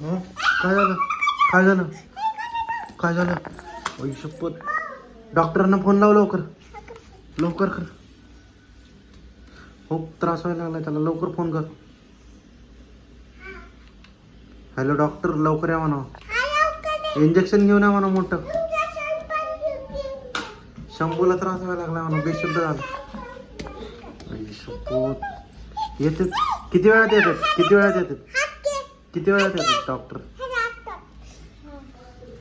हं? काय झालं? काय झालं? काय झालं? शपथ. डॉक्टरांना फोन लाव लवकर. लवकर कर. हो त्रास व्हायला लागलाय त्याला. लवकर फोन कर. हॅलो डॉक्टर लवकर या म्हणा. इंजेक्शन घेऊन या म्हणा मोठं. शंभूला त्रास व्हायला लागला म्हणा. बेशुद्ध झालं. शपथ. येते. किती वेळात येतात किती वेळात येतात किती वेळात येतात डॉक्टर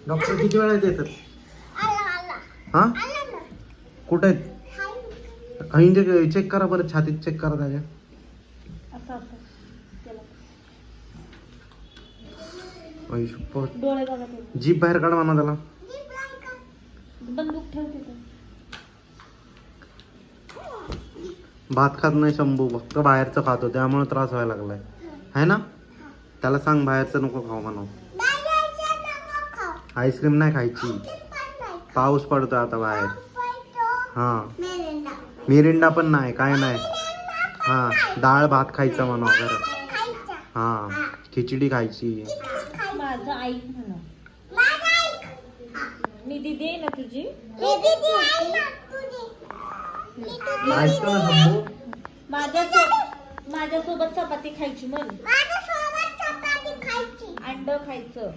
डॉक्टर किती वेळात येतात हा? कुठे? आहेत इंजेक्शन चेक करा बरं छातीत चेक करा त्याच्या. असं असं त्याला ओय शपथ डोळे बघा ते जीप बाहेर काढा म्हणा त्याला. बंदूक ठेवते ते. भात खात नाही शंभू फक्त बाहेरचं खातो त्यामुळे त्रास व्हायला लागलाय. है ना? त्याला सांग बाहेरचं नको खाऊ म्हणा आईस्क्रीम नाही खायची. पाऊस पडतोय आता बाहेर. हा. मिरिंडा पण नाही काय नाही. हा डाळ भात खायचा म्हणा घरात हा खिचडी खायची. माझं आई म्हणा मी दिदी आहे ना तुझी? ऐकतो ना शंभू माझ्या सो- माझ्यासोबत चपाती खायची म्हण. अंड खायचं.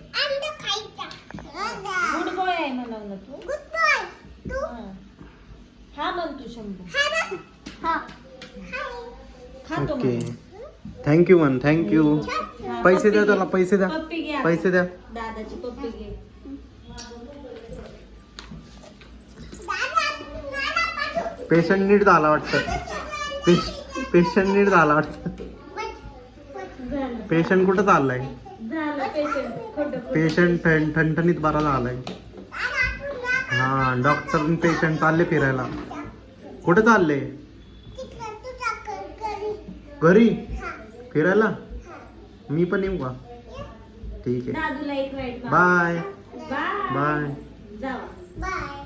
गुड बॉय आहे म्हणाव ना तू? हा. हा. म्हण तू शंभू खातो ओके. थँक्यू मन थँक्यू हा, पैसे द्या त्याला. पैसे द्या. पैसे द्या. दादाची पप्पी घे. पेशंट नीट झाला वाटतं. पेशंट नीट झाला वाटतं. पेशंट कुठं चाललाय? पेशंट ठणठणीत बरा झालाय. हा डॉक्टर पेशंट चालले फिरायला. कुठे चालले? घरी? फिरायला? मी पण येऊ का? ठीक आहे. Bye bye bye